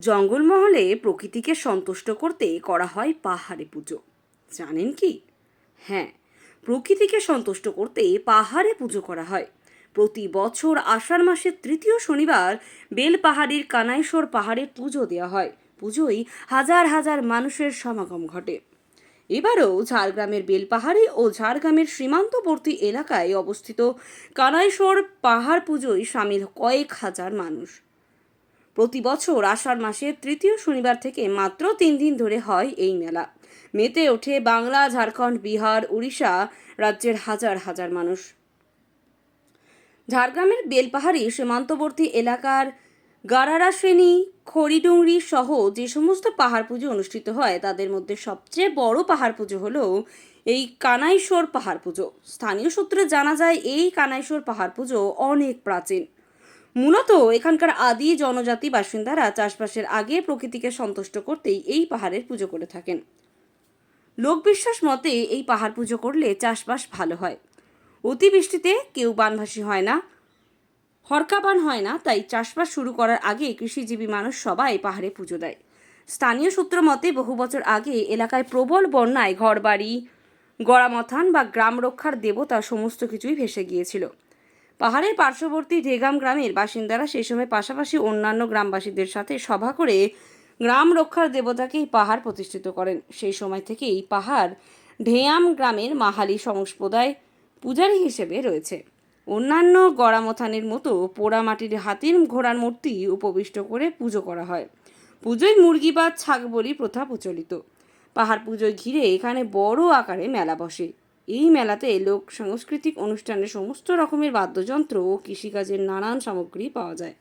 জঙ্গলমহলে প্রকৃতিকে সন্তুষ্ট করতে করা হয় পাহাড়ে পুজো। জানেন কি? হ্যাঁ প্রকৃতিকে সন্তুষ্ট করতে পাহাড়ে পুজো করা হয়। প্রতি বছর আষাঢ় মাসের তৃতীয় শনিবার বেল পাহাড়ির কানাইশোর পাহাড়ে পুজো দেওয়া হয়। পুজোয় হাজার হাজার মানুষের সমাগম ঘটে। এবারও ঝাড়গ্রামের বেলপাহাড়ি ও ঝাড়গ্রামের সীমান্তবর্তী এলাকায় অবস্থিত কানাইশোর পাহাড় পুজোয় সামিল কয়েক হাজার মানুষ। প্রতি বছর আষাঢ় মাসের তৃতীয় শনিবার থেকে মাত্র তিন দিন ধরে হয় এই মেলা। মেতে ওঠে বাংলা, ঝাড়খণ্ড, বিহার, উড়িষ্যা রাজ্যের হাজার হাজার মানুষ। ঝাড়গ্রামের বেলপাহাড়ি সীমান্তবর্তী এলাকার গারারা শ্রেণি, খড়িডুংরি সহ যে সমস্ত পাহাড় পুজো অনুষ্ঠিত হয়, তাদের মধ্যে সবচেয়ে বড় পাহাড় পুজো হলো এই কানাইশোর পাহাড় পুজো। স্থানীয় সূত্রে জানা যায়, এই কানাইশোর পাহাড় পুজো অনেক প্রাচীন। মূলত এখানকার আদি জনজাতি বাসিন্দারা চাষবাসের আগে প্রকৃতিকে সন্তুষ্ট করতেই এই পাহাড়ের পুজো করে থাকেন। লোকবিশ্বাস মতে এই পাহাড় পুজো করলে চাষবাস ভালো হয়। অতিবৃষ্টিতে কেউ বানভাসী হয় না হরকাবান হয় না, তাই চাষবাস শুরু করার আগে কৃষিজীবী মানুষ সবাই পাহাড়ে পুজো দেয়। স্থানীয় সূত্র মতে বহু বছর আগে এলাকায় প্রবল বন্যায় ঘরবাড়ি, গড়ামথান বা গ্রাম রক্ষার দেবতা সমস্ত কিছুই ভেসে গিয়েছিল। পাহাড়ের পার্শ্ববর্তী ঢেগাম গ্রামের বাসিন্দারা সেই সময় পাশাপাশি অন্যান্য গ্রামবাসীদের সাথে সভা করে গ্রাম রক্ষার দেবতাকেই পাহাড় প্রতিষ্ঠিত করেন। সেই সময় থেকেই পাহাড় ঢেয়াম গ্রামের মাহালি সংস্প্রদায় পূজারী হিসেবে রয়েছে। অন্যান্য গড়ামথানের মতো পোড়ামাটির হাতির ঘোড়ার মূর্তি উপবিষ্ট করে পুজো করা হয়। পুজোয় মুরগি বা ছাগ বলি প্রথা প্রচলিত। পাহাড় পুজোয় ঘিরে এখানে বড় আকারে মেলা বসে। এই মেলাতে লোক সাংস্কৃতিক অনুষ্ঠানে সমস্ত রকমের বাদ্যযন্ত্র ও কৃষিকাজের নানান সামগ্রী পাওয়া যায়।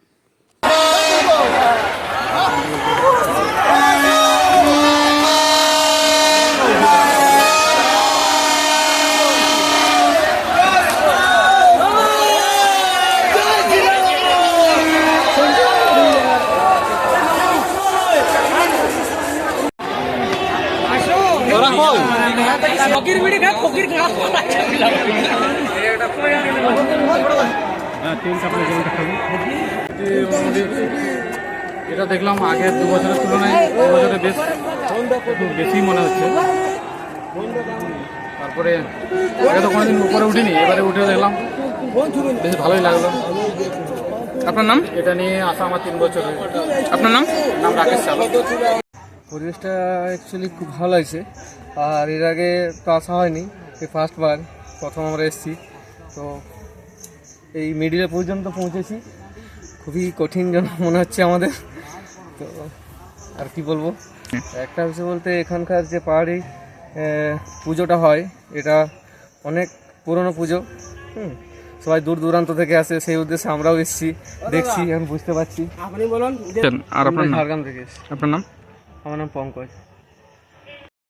ফকির বিড়ি খা ফকির খা এটা দেখলাম আগের দু বছরের তুলনায় দু বছরে বেশ একটু বেশি মনে হচ্ছে। তারপরে আগে তো কোনোদিন উপরে উঠিনি এবারে উঠে দেখলাম বেশ ভালোই লাগল। আপনার নাম? এটা নিয়ে আসা আমার তিন বছর আপনার নাম? নাম রাকেশ পরিবেশটা অ্যাকচুয়ালি খুব ভালো লাগছে। আর এর আগে তো আসা হয়নি এই ফার্স্টবার প্রথম আমরা এসেছি। তো এই মিডিলে পর্যন্ত পৌঁছেছি। খুবই কঠিন যেন মনে হচ্ছে আমাদের। তো আর কি বলব? একটা বিষয় বলতে এখানকার যে পাহাড়ি পুজোটা হয় এটা অনেক পুরনো পুজো হুম? সবাই দূর দূরান্ত থেকে আসে সেই উদ্দেশ্যে আমরাও এসেছি দেখছি এখন বুঝতে পারছি। আর আপনার ঝাড়গ্রাম থেকে আপনার নাম? আমার নাম পঙ্কজ